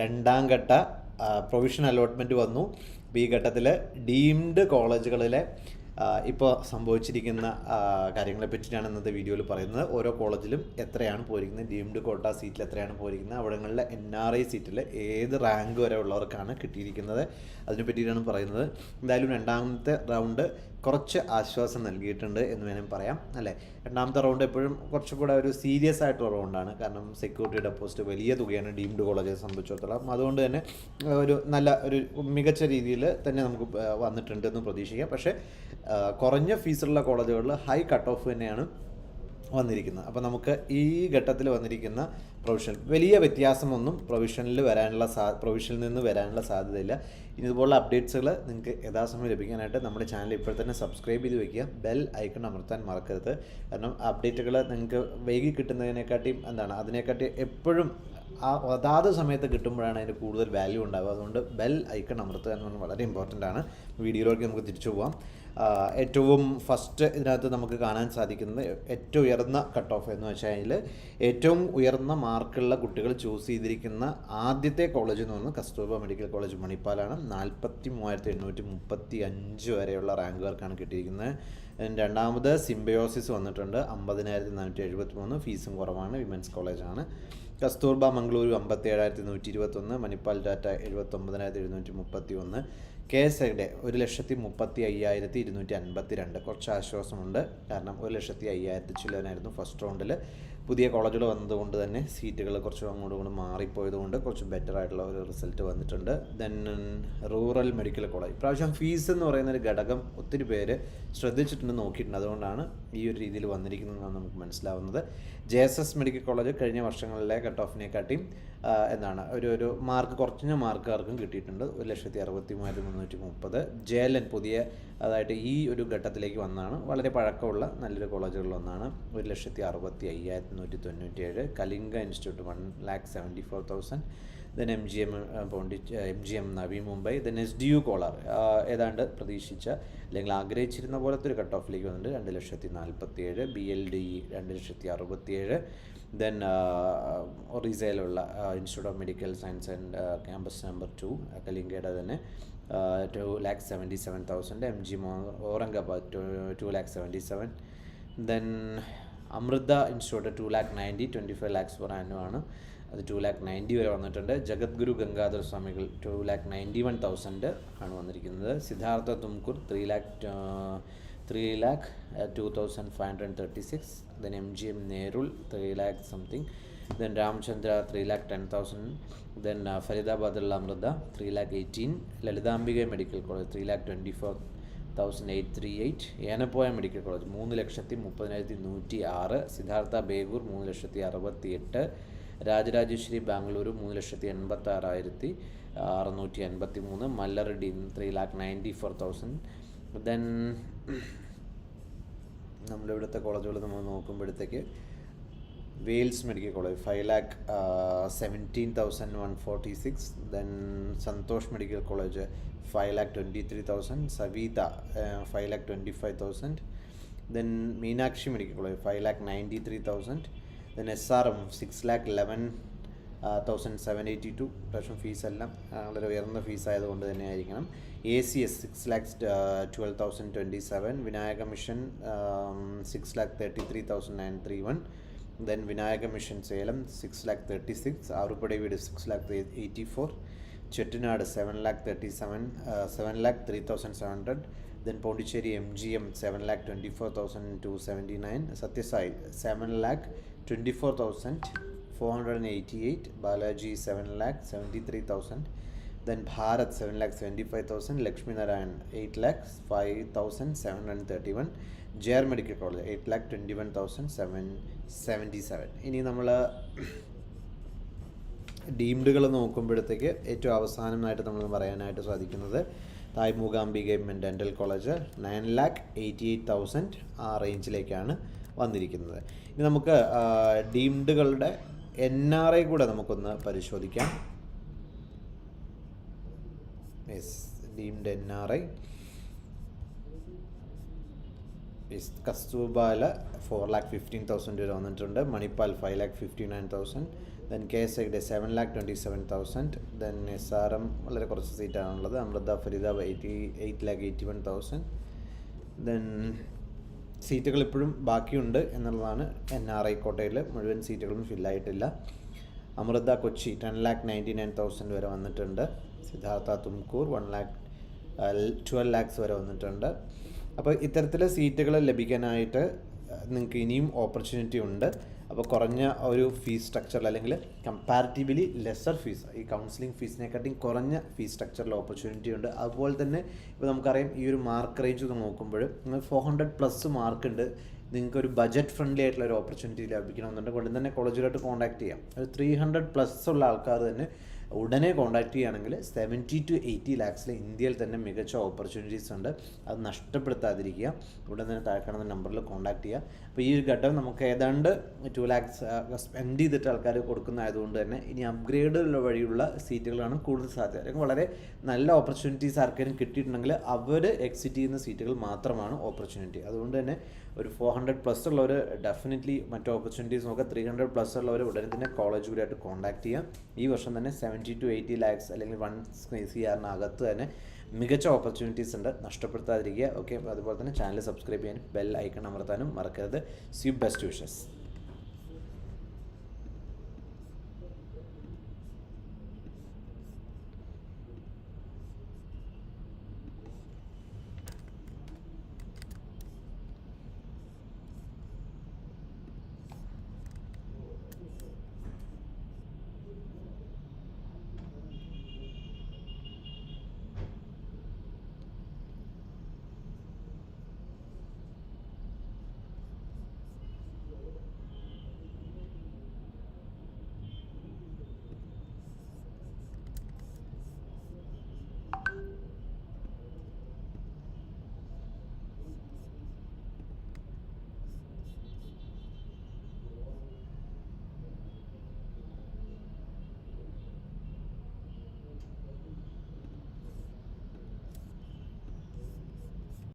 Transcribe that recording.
രണ്ടാം ഘട്ട provision allotment വന്നു. ബി ഘട്ടത്തിൽ ഡീംഡ് കോളേജുകളിലെ ഇപ്പോൾ സംഭവിച്ചിരിക്കുന്ന കാര്യങ്ങളെ പറ്റിയാണ് ഇന്നത്തെ വീഡിയോയിൽ പറയുന്നത്. ഓരോ കോളേജിലും എത്രയാണ് പോയിരിക്കുന്നത്? ഡീംഡ് കോട്ട സീറ്റിൽ എത്രയാണ് പോയിരിക്കുന്നത്? അവിടങ്ങളിലെ എൻ ആർ ഐ സീറ്റിൽ ഏത് റാങ്ക് വരെ ഉള്ളവർക്കാണ് കിട്ടിയിരിക്കുന്നത്? അതിനെ പറ്റിയിട്ടാണ് പറയുന്നത്. എന്തായാലും രണ്ടാമത്തെ റൗണ്ട് കുറച്ച് ആശ്വാസം നൽകിയിട്ടുണ്ട് എന്ന് വേണം പറയാം അല്ലേ? രണ്ടാമത്തെ റൗണ്ട് എപ്പോഴും കുറച്ചും കൂടെ ഒരു സീരിയസ് ആയിട്ടുള്ള റൗണ്ടാണ് കാരണം സെക്യൂരിറ്റി ഡെപ്പോസിറ്റ് വലിയ തുകയാണ് ഡീംഡ് കോളേജിനെ സംബന്ധിച്ചിടത്തോളം. അതുകൊണ്ട് തന്നെ ഒരു നല്ല ഒരു മികച്ച രീതിയിൽ തന്നെ നമുക്ക് വന്നിട്ടുണ്ടെന്ന് പ്രതീക്ഷിക്കാം. പക്ഷേ കുറഞ്ഞ ഫീസുള്ള കോളേജുകളിൽ ഹൈ കട്ട് ഓഫ് തന്നെയാണ് വന്നിരിക്കുന്നത് അപ്പോൾ നമുക്ക് ഈ ഘട്ടത്തിൽ വന്നിരിക്കുന്ന പ്രൊവിഷൻ വലിയ വ്യത്യാസമൊന്നും പ്രൊവിഷനിൽ വരാനുള്ള സാ പ്രൊവിഷനിൽ നിന്ന് വരാനുള്ള സാധ്യതയില്ല. ഇതുപോലുള്ള അപ്ഡേറ്റ്സുകൾ നിങ്ങൾക്ക് യഥാസമയം ലഭിക്കാനായിട്ട് നമ്മുടെ ചാനൽ ഇപ്പോൾ തന്നെ സബ്സ്ക്രൈബ് ചെയ്ത് വെക്കുക. ബെൽ ഐക്കൺ അമർത്താൻ മറക്കരുത്. കാരണം അപ്ഡേറ്റുകൾ നിങ്ങൾക്ക് വൈകി കിട്ടുന്നതിനെക്കാട്ടിയും എന്താണ് അതിനെക്കാട്ടി എപ്പോഴും ആ അതാത് സമയത്ത് കിട്ടുമ്പോഴാണ് അതിന് കൂടുതൽ വാല്യൂ ഉണ്ടാവുക. അതുകൊണ്ട് ബെൽ ഐക്കൺ അമർത്തുക എന്ന് പറഞ്ഞാൽ വളരെ ഇമ്പോർട്ടന്റ് ആണ്. വീഡിയോയിലേക്ക് നമുക്ക് തിരിച്ചു പോകാം ഏറ്റവും ഫസ്റ്റ് ഇതിനകത്ത് നമുക്ക് കാണാൻ സാധിക്കുന്നത് ഏറ്റവും ഉയർന്ന കട്ട് ഓഫ് എന്ന് വെച്ചാൽ ഏറ്റവും ഉയർന്ന മാർക്കുള്ള കുട്ടികൾ ചൂസ് ചെയ്തിരിക്കുന്ന ആദ്യത്തെ കോളേജ് എന്ന് പറയുന്നത് കസ്തൂർബ മെഡിക്കൽ കോളേജ് മണിപ്പാലാണ്. നാൽപ്പത്തി മൂവായിരത്തി എണ്ണൂറ്റി മുപ്പത്തി അഞ്ച് വരെയുള്ള റാങ്കുകാർക്കാണ് കിട്ടിയിരിക്കുന്നത്. രണ്ടാമത് സിംബയോസിസ് വന്നിട്ടുണ്ട്. അമ്പതിനായിരത്തി നാനൂറ്റി എഴുപത്തി മൂന്ന് ഫീസും കുറവാണ്. വിമൻസ് കോളേജാണ് കസ്തൂർബ മംഗളൂരു അമ്പത്തി ഏഴായിരത്തി നൂറ്റി ഇരുപത്തൊന്ന്. മണിപ്പാൽ ഡാറ്റ എഴുപത്തൊമ്പതിനായിരത്തി എഴുന്നൂറ്റി മുപ്പത്തി ഒന്ന് കെ എസ് എയുടെ ഒരു ലക്ഷത്തി മുപ്പത്തി അയ്യായിരത്തി ഇരുന്നൂറ്റി അൻപത്തി രണ്ട് കുറച്ച് ആശ്വാസമുണ്ട്. കാരണം ഒരു ലക്ഷത്തി അയ്യായിരത്തി ചില്ലനായിരുന്നു ഫസ്റ്റ് റൗണ്ടിൽ പുതിയ കോളേജുകൾ വന്നതുകൊണ്ട് തന്നെ സീറ്റുകൾ കുറച്ച് അങ്ങോട്ടും ഇങ്ങോട്ടും മാറിപ്പോയത് കൊണ്ട് കുറച്ച് ബെറ്റർ ആയിട്ടുള്ള ഒരു റിസൾട്ട് വന്നിട്ടുണ്ട്. ദെൻ റൂറൽ മെഡിക്കൽ കോളേജ് ഇപ്രാവശ്യം ഫീസ് എന്ന് പറയുന്ന ഒരു ഘടകം ഒത്തിരി പേര് ശ്രദ്ധിച്ചിട്ടുണ്ട് നോക്കിയിട്ടുണ്ട്. അതുകൊണ്ടാണ് ഈ ഒരു രീതിയിൽ വന്നിരിക്കുന്നതെന്നാണ് നമുക്ക് മനസ്സിലാവുന്നത്. J S S medical college കഴിഞ്ഞ വർഷങ്ങളിലെ കട്ട് ഓഫിനെക്കാട്ടിയും എന്താണ് ഒരു ഒരു മാർക്ക് കുറഞ്ഞ മാർക്കുകാർക്കും കിട്ടിയിട്ടുണ്ട്. ഒരു ലക്ഷത്തി അറുപത്തി മൂവായിരത്തി മുന്നൂറ്റി മുപ്പത്. ജെ എൽ എൻ പുതിയ അതായിട്ട് ഈ ഒരു ഘട്ടത്തിലേക്ക് വന്നതാണ് വളരെ പഴക്കമുള്ള നല്ലൊരു കോളേജുകളിലൊന്നാണ്. ഒരു ലക്ഷത്തി അറുപത്തി അയ്യായിരത്തി നൂറ്റി തൊണ്ണൂറ്റി ഏഴ് Kalinga institute one lakh seventy four thousand. Then M G M Pondy M G M Navi Mumbai then S D U Kolar ഏതാണ്ട് പ്രതീക്ഷിച്ച അല്ലെങ്കിൽ ആഗ്രഹിച്ചിരുന്ന പോലത്തെ ഒരു കട്ട് ഓഫിലേക്ക് വന്നിട്ട് രണ്ട് ലക്ഷത്തി നാൽപ്പത്തി ഏഴ് ബി എൽ ഡി രണ്ട് ലക്ഷത്തി അറുപത്തിയേഴ് then ഒറീസയിലുള്ള institute of medical science and campus number two കലിംഗയുടെ തന്നെ two lakh seventy seven thousand M G Aurangabad two two lakh seventy seven then Amrita institute two lakh ninety twenty five lakhs per annual ആണ്. അത് two lakh ninety വരെ വന്നിട്ടുണ്ട്. ജഗദ്ഗുരു ഗംഗാധര സ്വാമികൾ two lakh ninety one thousand ആണ് വന്നിരിക്കുന്നത്. Siddhartha Tumkur three lakh three lakh two thousand five hundred thirty six then M G M Nerul three lakh something then Ramachandra three lakh ten thousand then ഫരീദാബാദുള്ള Amrita three lakh eighteen Lalithambika medical college three lakh twenty four thousand eight three eight Yenepoya medical college മൂന്ന് ലക്ഷത്തി മുപ്പതിനായിരത്തി നൂറ്റി ആറ്. സിദ്ധാർത്ഥ ബേഗൂർ മൂന്ന് ലക്ഷത്തി അറുപത്തി എട്ട് രാജരാജേശ്വരി ബാംഗ്ലൂർ മൂന്ന് ലക്ഷത്തി എൺപത്തി ആറായിരത്തി അറുന്നൂറ്റി എൺപത്തി മൂന്ന് Mallareddy three lakh ninety four thousand then നമ്മളിവിടുത്തെ കോളേജുകൾ നമ്മൾ നോക്കുമ്പോഴത്തേക്ക് Vels medical college five lakh seventeen thousand one forty six then Santhosh medical college five lakh twenty three thousand Saveetha five lakh twenty five thousand then Meenakshi medical college five lakh ninety three thousand then S R M six lakh eleven thousand seven eighty two പ്രാവശ്യം ഫീസെല്ലാം വളരെ ഉയർന്ന fees ആയതുകൊണ്ട് തന്നെ ആയിരിക്കണം. A C S six lakhs twelve thousand twenty seven Vinayaka mission six lakh thirty three thousand nine three one then Vinayaka mission Salem six lakh thirty six Arupadai Veedu six lakh eighty four Chettinad seven lakh thirty seven seven lakh three thousand seven hundred then Pondicherry M G M seven lakh twenty four thousand two seventy nine Sathyasai seven lakh twenty four thousand four hundred and eighty eight Balaji seven lakh seventy three thousand then Bharat seven lakh seventy five thousand Lakshmi Narayan eight lakh five thousand seven hundred thirty one J R medical college eight lakh twenty one thousand seven seventy seven ഇനി നമ്മൾ ഡീംഡുകൾ നോക്കുമ്പോഴത്തേക്ക് ഏറ്റവും അവസാനമായിട്ട് നമ്മൾ പറയാനായിട്ട് സാധിക്കുന്നത് Thai Mookambika dental college nine lakh eighty eight thousand ആ റേഞ്ചിലേക്കാണ് വന്നിരിക്കുന്നത്. ഇനി നമുക്ക് ഡീംഡുകളുടെ എൻ ആർ ഐ കൂടെ നമുക്കൊന്ന് പരിശോധിക്കാം. Yes deemed N R I. കസ്തൂബാല four lakh fifteen thousand വരെ വന്നിട്ടുണ്ട്. Manipal five lakh fifty nine thousand then K S ഐയുടെ seven lakh twenty seven thousand then S R M വളരെ കുറച്ച് സീറ്റാണുള്ളത്. Amrita Faridabad eighty eight lakh eighty one thousand then സീറ്റുകൾ ഇപ്പോഴും ബാക്കിയുണ്ട് എന്നുള്ളതാണ് N R I കോട്ടയിൽ മുഴുവൻ സീറ്റുകളും ഫില്ലായിട്ടില്ല. Amrita Kochi ten lakh ninety nine thousand വരെ വന്നിട്ടുണ്ട്. സിദ്ധാർത്ഥ തുംകൂർ വൺ ലാക്ക് ട്വൽവ് ലാക്സ് വരെ വന്നിട്ടുണ്ട്. അപ്പോൾ ഇത്തരത്തിലെ സീറ്റുകൾ ലഭിക്കാനായിട്ട് നിങ്ങൾക്ക് ഇനിയും ഓപ്പർച്യൂണിറ്റി ഉണ്ട്. അപ്പോൾ കുറഞ്ഞ ഒരു ഫീസ് സ്ട്രക്ചറിൽ അല്ലെങ്കിൽ കമ്പാരിറ്റീവ്ലി ലെസർ ഫീസ് ഈ കൗൺസിലിംഗ് ഫീസിനെക്കാട്ടിയും കുറഞ്ഞ ഫീസ് സ്ട്രക്ചറിൽ ഓപ്പർച്യൂണിറ്റി ഉണ്ട്. അതുപോലെ തന്നെ ഇപ്പോൾ നമുക്കറിയാം ഈ ഒരു മാർക്ക് റേഞ്ച് നോക്കുമ്പോൾ ഫോർ ഹൺഡ്രഡ് പ്ലസ് മാർക്ക് ഉണ്ട്. നിങ്ങൾക്ക് ഒരു ബജറ്റ് ഫ്രണ്ട്ലി ആയിട്ടുള്ള ഒരു ഓപ്പർച്യൂണിറ്റി ലഭിക്കണമെന്നുണ്ടെങ്കിൽ ഉടൻ തന്നെ കോളേജിലോട്ട് കോൺടാക്ട് ചെയ്യാം. ഒരു ത്രീ ഹൺഡ്രഡ് പ്ലസ് ഉള്ള ആൾക്കാർ തന്നെ ഉടനെ കോൺടാക്ട് ചെയ്യുകയാണെങ്കിൽ സെവന്റി ടു എയ്റ്റി ലാക്സിൽ ഇന്ത്യയിൽ തന്നെ മികച്ച ഓപ്പർച്യൂണിറ്റീസ് ഉണ്ട്. അത് നഷ്ടപ്പെടുത്താതിരിക്കുക. ഉടൻ തന്നെ താഴെ കാണുന്ന നമ്പറിൽ കോൺടാക്ട് ചെയ്യുക. അപ്പോൾ ഈ ഒരു ഘട്ടം നമുക്ക് ഏതാണ്ട് ടു ലാക്സ് സ്പെൻഡ് ചെയ്തിട്ട് ആൾക്കാർ കൊടുക്കുന്നതായതുകൊണ്ട് തന്നെ ഇനി അപ്ഗ്രേഡ് വഴിയുള്ള സീറ്റുകളാണ് കൂടുതൽ സാധ്യത. അല്ലെങ്കിൽ വളരെ നല്ല ഓപ്പർച്യൂണിറ്റീസ് ആർക്കെങ്കിലും കിട്ടിയിട്ടുണ്ടെങ്കിൽ അവർ എക്സിറ്റ് ചെയ്യുന്ന സീറ്റുകൾ മാത്രമാണ് ഓപ്പർച്യൂണിറ്റി അതുകൊണ്ട് തന്നെ ഒരു ഫോർ ഹൺഡ്രഡ് പ്ലസ് ഉള്ളവർ ഡെഫിനറ്റ്ലി മറ്റു ഓപ്പർച്യൂണിറ്റീസ് നോക്കുക. ത്രീ ഹൺഡ്രഡ് പ്ലസ് ഉള്ളവർ ഉടനെ തന്നെ കോളേജ് കൂടിയായിട്ട് കോൺടാക്ട് ചെയ്യാം ഈ വർഷം തന്നെ സെവന്റി ടു എയ്റ്റി ലാക്സ് അല്ലെങ്കിൽ വൺ സി ആറിനകത്ത് തന്നെ മികച്ച ഓപ്പർച്യൂണിറ്റീസ് ഉണ്ട്. നഷ്ടപ്പെടുത്താതിരിക്കുക. ഓക്കെ അതുപോലെ തന്നെ ചാനൽ സബ്സ്ക്രൈബ് ചെയ്യാനും ബെൽ ഐക്കൺ അമർത്താനും മറക്കരുത്. Sue best wishes